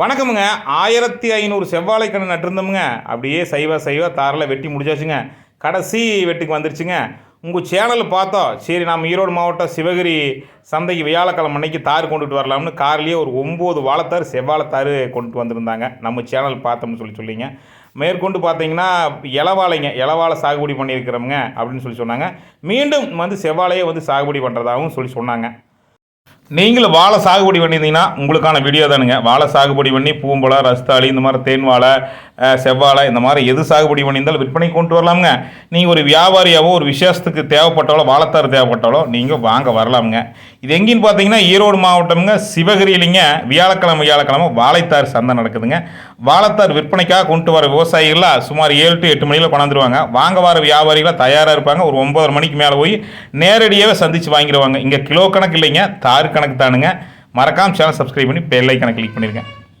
வணக்கமுங்க. ஆயிரத்தி ஐநூறு செவ்வாழை நட்டிருந்தோமுங்க. அப்படியே சைவ சைவ தாரில் வெட்டி முடிச்சாச்சுங்க. கடைசி வெட்டுக்கு வந்துருச்சுங்க. உங்கள் சேனல் பார்த்தோம் சரி நம்ம ஈரோடு மாவட்டம் சிவகிரி சந்தைக்கு வியாழக்கிழமை அன்னைக்கு தார் கொண்டுட்டு வரலாம்னு கார்லேயே ஒரு ஒம்பது வாழைத்தார் செவ்வாழைத்தார் கொண்டுட்டு வந்திருந்தாங்க. நம்ம சேனல் பார்த்தோம்னு சொல்லி சொல்லிங்க. மேற்கொண்டு பார்த்தீங்கன்னா இளவாழைங்க இளவாழை சாகுபடி பண்ணியிருக்கிறவங்க அப்படின்னு சொல்லி சொன்னாங்க. மீண்டும் வந்து செவ்வாழையே வந்து சாகுபடி பண்ணுறதாகவும் சொல்லி சொன்னாங்க. நீங்களும் வாழை சாகுபடி பண்ணியிருந்தீங்கன்னா உங்களுக்கான வீடியோ தானுங்க. வாழை சாகுபடி பண்ணி பூம்பழம் ரஸ்தாளி இந்த மாதிரி தேன் வாழை செவ்வாழை இந்த மாதிரி எது சாகுபடி பண்ணியிருந்தாலும் விற்பனை கொண்டு வரலாமுங்க. நீங்கள் ஒரு வியாபாரியாவோ ஒரு விசேஷத்துக்கு தேவைப்பட்டாலோ வாழைத்தார் தேவைப்பட்டாலோ நீங்கள் வாங்க வரலாமுங்க. இது எங்கேன்னு பார்த்தீங்கன்னா ஈரோடு மாவட்டம்ங்க. சிவகிரியிலிங்க வியாழக்கிழமை வியாழக்கிழமை வாழைத்தார் சந்தை நடக்குதுங்க. வாழைத்தார் விற்பனைக்காக கொண்டு வர விவசாயிகள்லாம் சுமார் ஏழு டு எட்டு மணியில் கொண்டாந்துருவாங்க. வாங்க வர வியாபாரிகளாக தயாராக இருப்பாங்க. ஒரு ஒம்பதரை மணிக்கு மேலே போய் நேரடியாகவே சந்தித்து வாங்கிடுவாங்க. இங்கே கிலோ கணக்கு இல்லைங்க. ஆறு கணக்கு தானுங்க. மறக்காம சேனல் சப்ஸ்கிரைப் பண்ணி பெல் ஐக்கனை கிளிக் பண்ணியிருக்கேன்